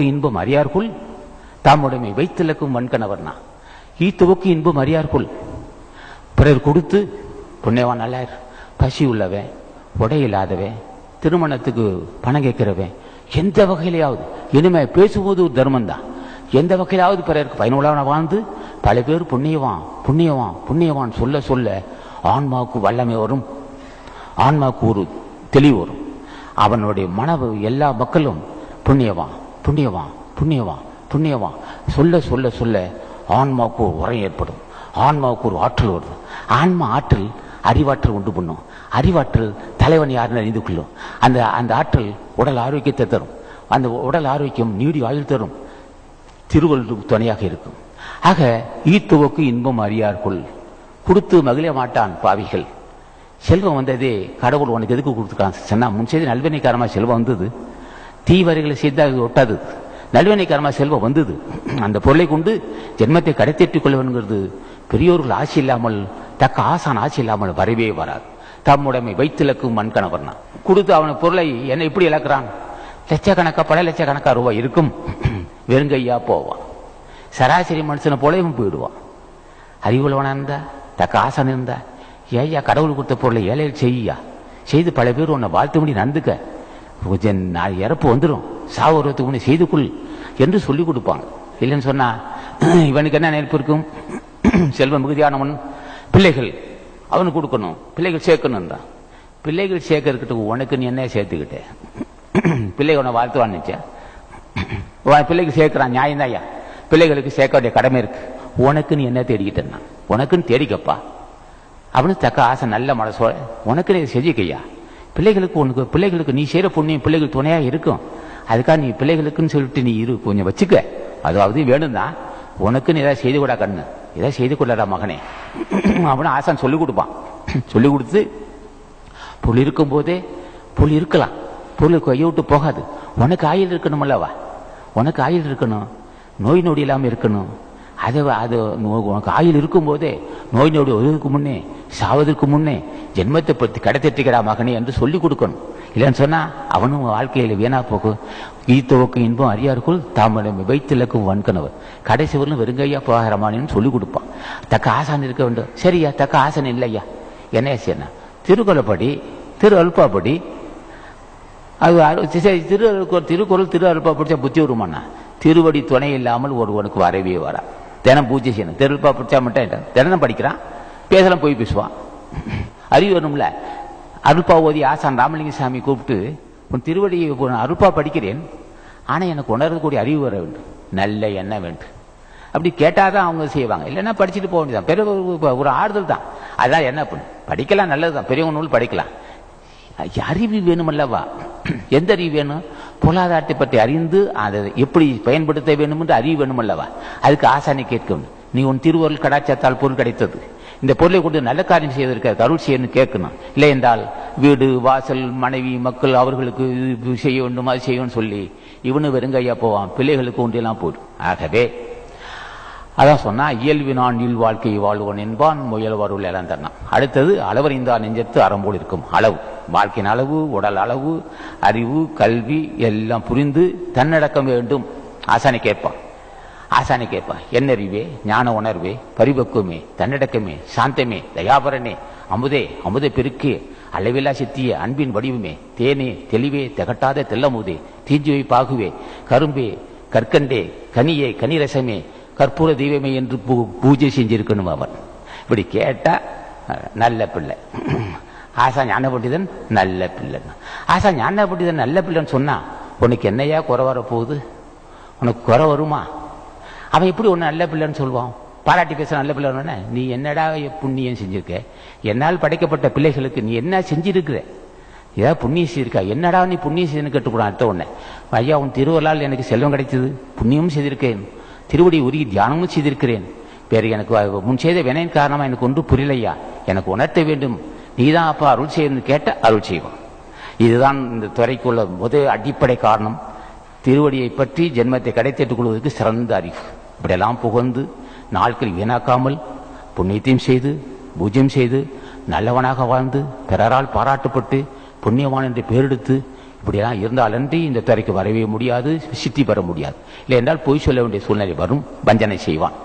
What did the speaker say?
ஈத்துவுக்கு இன்பம் அறியார்குள் தாமுடைமை வைத்திலக்கும் வன்கணவர்னா. ஈத்துவுக்கு இன்பம் அறியார்குள் பிறர் கொடுத்து புண்ணியவான் நல்லார் பசி உள்ளவன் உடையில்லாதவன் திருமணத்துக்கு பணம் கேட்கிறவன் எந்த வகையிலையாவது இனிமே பேசும்போது ஒரு தர்மம் தான் எந்த வகையிலாவது பிறருக்கு பயனுள்ளவன வாழ்ந்து பல பேர் புண்ணியவான் புண்ணியவான் புண்ணியவான் சொல்ல சொல்ல ஆன்மாவுக்கு வல்லமை வரும். ஆன்மாவுக்கு ஒரு தெளிவு வரும். அவனுடைய மனவு எல்லா மக்களும் புண்ணியவான். புண்ணியவான் புண்ணியவான் புண்ணியவான் சொல்ல சொல்ல சொல்ல ஆன்மாவுக்கு ஒரு உரம் ஏற்படும். ஆன்மாவுக்கு ஒரு ஆற்றல் வருது. ஆன்மா ஆற்றல் அறிவாற்றல் உண்டு பண்ணும். அறிவாற்றல் தலைவன் யாருன்னு அறிந்து கொள்ளும். அந்த அந்த ஆற்றல் உடல் ஆரோக்கியத்தை தரும். அந்த உடல் ஆரோக்கியம் நீடி ஆயுள் தரும். திருவள்ளுவர் துணையாக இருக்கும். ஆக ஈத்துவக்கு இன்பம் அறியார்கொள். கொடுத்து மகிழ மாட்டான் பாவிகள். செல்வம் வந்ததே கடவுள் உனக்கு எதுக்கு கொடுத்துருக்கான்? சொன்னா முன் செய்து நல்வினைக்காரமா செல்வம் வந்தது? தீவரைகளை செய்து அது ஒட்டாது. நல்வினைக்காரமா செல்வம் வந்தது. அந்த பொருளை கொண்டு ஜென்மத்தை கடைத்தேற்றிக் கொள்வன்கிறது பெரியோர்கள் ஆட்சி இல்லாமல் தக்க ஆசான் ஆட்சி இல்லாமல் வரவே வராது. தம்முடைமை வைத்திலக்கும் மண்கணவர்னா. கொடுத்து அவன பொருளை என்ன இப்படி இழக்கிறான்? லட்சக்கணக்கா பல லட்சக்கணக்கா ரூபாய் இருக்கும். வெறுங்கையா போவான் சராசரி மனுஷனை போல இவன் போயிடுவான் அறிவுள்ளவனா இருந்தா தக்க ஆசான் இருந்தா ஏய்யா கடவுள் கொடுத்த பொருளை ஏழையில் செய்யா. செய்து பல பேர் உன்னை வாழ்த்து முடி நடந்துக்க நான் நாளை இறப்பு வந்துடும் சாவரத்துக்கு முன்னே செய்து கொள் என்று சொல்லிக் கொடுப்பாங்க. இல்லைன்னு சொன்னா இவனுக்கு என்ன நினைப்பு இருக்கும்? செல்வம் மிகுதியானவன் பிள்ளைகள் அவனுக்கு கொடுக்கணும். பிள்ளைகள் சேர்க்கணும் தான் பிள்ளைகள் சேர்க்கறதுக்கு உனக்கு நீ என்ன சேர்த்துக்கிட்டேன் பிள்ளை உன்னை வாழ்த்துவான்னு நினைச்சேன் பிள்ளைக்கு சேர்க்கிறான் நியாயம் ஐயா. பிள்ளைகளுக்கு சேர்க்க வேண்டிய கடமை இருக்கு. உனக்கு நீ என்ன தேடிக்கிட்டேன்னா? உனக்குன்னு தேடிக்கப்பா. அப்படின்னு தக்க ஆசை நல்ல மனசோட உனக்கு நீ செஞ்சுக்கையா பிள்ளைகளுக்கு உனக்கு பிள்ளைகளுக்கு நீ செய்கிற புண்ணியம் பிள்ளைகள் துணையாக இருக்கும். அதுக்காக நீ பிள்ளைகளுக்குன்னு சொல்லிட்டு நீ இரு கொஞ்சம் வச்சுக்க. அதாவது வேணும் தான் உனக்குன்னு ஏதாவது செய்து கொடா கண்ணு. ஏதாவது செய்து கொள்ளடா மகனே. அப்படின்னு ஆசான் சொல்லிக் கொடுப்பான். சொல்லிக் கொடுத்து புல் இருக்கும் போதே புல் இருக்கலாம். புல் கையை விட்டு போகாது. உனக்கு ஆயில் இருக்கணும் அல்லவா? உனக்கு ஆயில் இருக்கணும். நோய் நொடி இல்லாமல் இருக்கணும். அது அது உனக்கு ஆயில் இருக்கும் போதே நோய் நொடி ஒதுக்கு முன்னே சாவதற்கு முன்னே ஜென்மத்தை பற்றி கடத்திட்டுக்கிறா மகனே என்று சொல்லி கொடுக்கணும். இல்லைன்னு சொன்னா அவனும் வாழ்க்கையில வீணா போகும். ஈத்தோக்கும் இன்பம் அறியாருக்குள் தாமரை வைத்திலக்கும் வன்கணவர் கடைசி வரலும் வெறுங்கையா போகிறமானு சொல்லி கொடுப்பான். தக்க ஆசான் இருக்க வேண்டும். சரியா தக்க ஆசன் இல்லையா என்ன செய்யணா திருக்குறள்படி திரு அல்பாப்படி அது சரி, திரு திருக்குறள் திரு அல்பா பிடிச்சா புத்தி வருமானா திருவடி துணை இல்லாமல் ஒருவனுக்கு வரவே வரா தினம் பூஜை செய்யணும். திருப்பா பிடிச்சா மட்டும் தினம் படிக்கிறான். பேசலாம் போய் பேசுவான். அறிவு வேணும்ல அருள்பா ஓதி ஆசான் ராமலிங்க சாமி கூப்பிட்டு உன் திருவடியை அருப்பா அருள்பா படிக்கிறேன். ஆனால் எனக்கு உணரக்கூடிய அறிவு வர வேண்டும். நல்ல எண்ணம் வேண்டும். அப்படி கேட்டால் தான் அவங்க செய்வாங்க. இல்லைன்னா படிச்சுட்டு போக வேண்டியதான் பெரிய ஒரு- ஆறுதல் தான். அதான் என்ன பண்ணு? படிக்கலாம் நல்லதுதான். பெரியவங்க நூல் படிக்கலாம். அறிவு வேணுமல்லவா? எந்த அறிவு வேணும்? பொருளாதாரத்தை பற்றி அறிந்து அதை எப்படி பயன்படுத்த வேண்டும் என்று அறிவு வேணுமல்லவா? அதுக்கு ஆசானை கேட்கணும் நீ உன் திருவருள் கடாச்சாரத்தால் பொருள் கிடைத்தது. இந்த பொருளை கொண்டு நல்ல காரியம் செய்வதற்கு அருள் செய்யணும் கேட்கணும். இல்லை என்றால் வீடு வாசல் மனைவி மக்கள் அவர்களுக்கு இது செய்ய வேண்டும் அது செய்யணும்னு சொல்லி இவனு வெறுங்கையா போவான். பிள்ளைகளுக்கு ஒன்றெல்லாம் போயிடும் ஆகவே அதான் சொன்னா இயல்பினான் இல் வாழ்க்கை வாழ்வன் என்பான் முயல்வருள் இழந்தனான் அடுத்தது அளவறிந்தா நெஞ்சத்து அறம்போல் இருக்கும். அளவு. வாழ்க்கையின் அளவு உடல் அளவு அறிவு கல்வி எல்லாம் புரிந்து தன்னடக்கம் வேண்டும். ஆசானை கேட்பான். ஆசானி கேட்பான் என்னறிவே? ஞான உணர்வே? பரிபக்குவமே? தன்னடக்கமே? சாந்தமே? தயாபரனே? அமுதே? அமுத பெருக்கு? அளவில்லா சித்திய? அன்பின் வடிவமே? தேனே? தெளிவே? திகட்டாத தெல்லமுதே தீஞ்சுவை பாகுவே? கரும்பே? கற்கண்டே? கனியே? கனிரசமே? கற்பூர தெய்வமே என்று பூ- பூஜை செஞ்சிருக்கணும் அவன். இப்படி கேட்டா நல்ல பிள்ளை. ஆசா ஞான பண்டிதன் நல்ல பிள்ளை. ஆசா ஞான பண்டிதன் நல்ல பிள்ளைன்னு சொன்னா உனக்கு என்னையா குறை வரப்போகுது? உனக்கு குறை வருமா? அவன் எப்படி ஒன்று நல்ல பிள்ளைன்னு சொல்லுவான்? பாராட்டி பேச நல்ல பிள்ளை நீ என்னடா புண்ணியம் செஞ்சிருக்க? என்னால் படைக்கப்பட்ட பிள்ளைகளுக்கு நீ என்ன செஞ்சிருக்கிற? ஏதாவது புண்ணியம் செய்திருக்கா? என்னடா நீ புண்ணியம் செய்துன்னு கேட்டுக்கூடாது அடுத்த உடனே. ஐயா உன் திருவள்ளால் எனக்கு செல்வம் கிடைத்தது. புண்ணியமும் செய்திருக்கேன் திருவடி உருகி தியானமும் செய்திருக்கிறேன். வேறு எனக்கு முன் செய்த வினையின் காரணமாக எனக்கு ஒன்று புரியலையா? எனக்கு உணர்த்த வேண்டும். நீ தான் அப்பா அருள் செய்யணும்னு கேட்ட அருள் செய்வான். இதுதான் இந்த துறைக்குள்ள முதல் அடிப்படை காரணம். திருவடியை பற்றி ஜென்மத்தை கடைத்தேட்டுக் கொள்வதற்கு சிறந்த அறிவு. இப்படியெல்லாம் புகழ்ந்து நாட்கள் வீணாக்காமல் புண்ணியத்தையும் செய்து பூஜ்யம் செய்து நல்லவனாக வாழ்ந்து பிறரால் பாராட்டப்பட்டு புண்ணியவான் என்று பெயரெடுத்து இப்படியெல்லாம் இருந்தாலன்றி இந்த துறைக்கு வரவே முடியாது சித்தி பெற முடியாது. இல்லை என்றால் பொய் சொல்ல வேண்டிய சூழ்நிலை வரும். வஞ்சனை செய்வான்.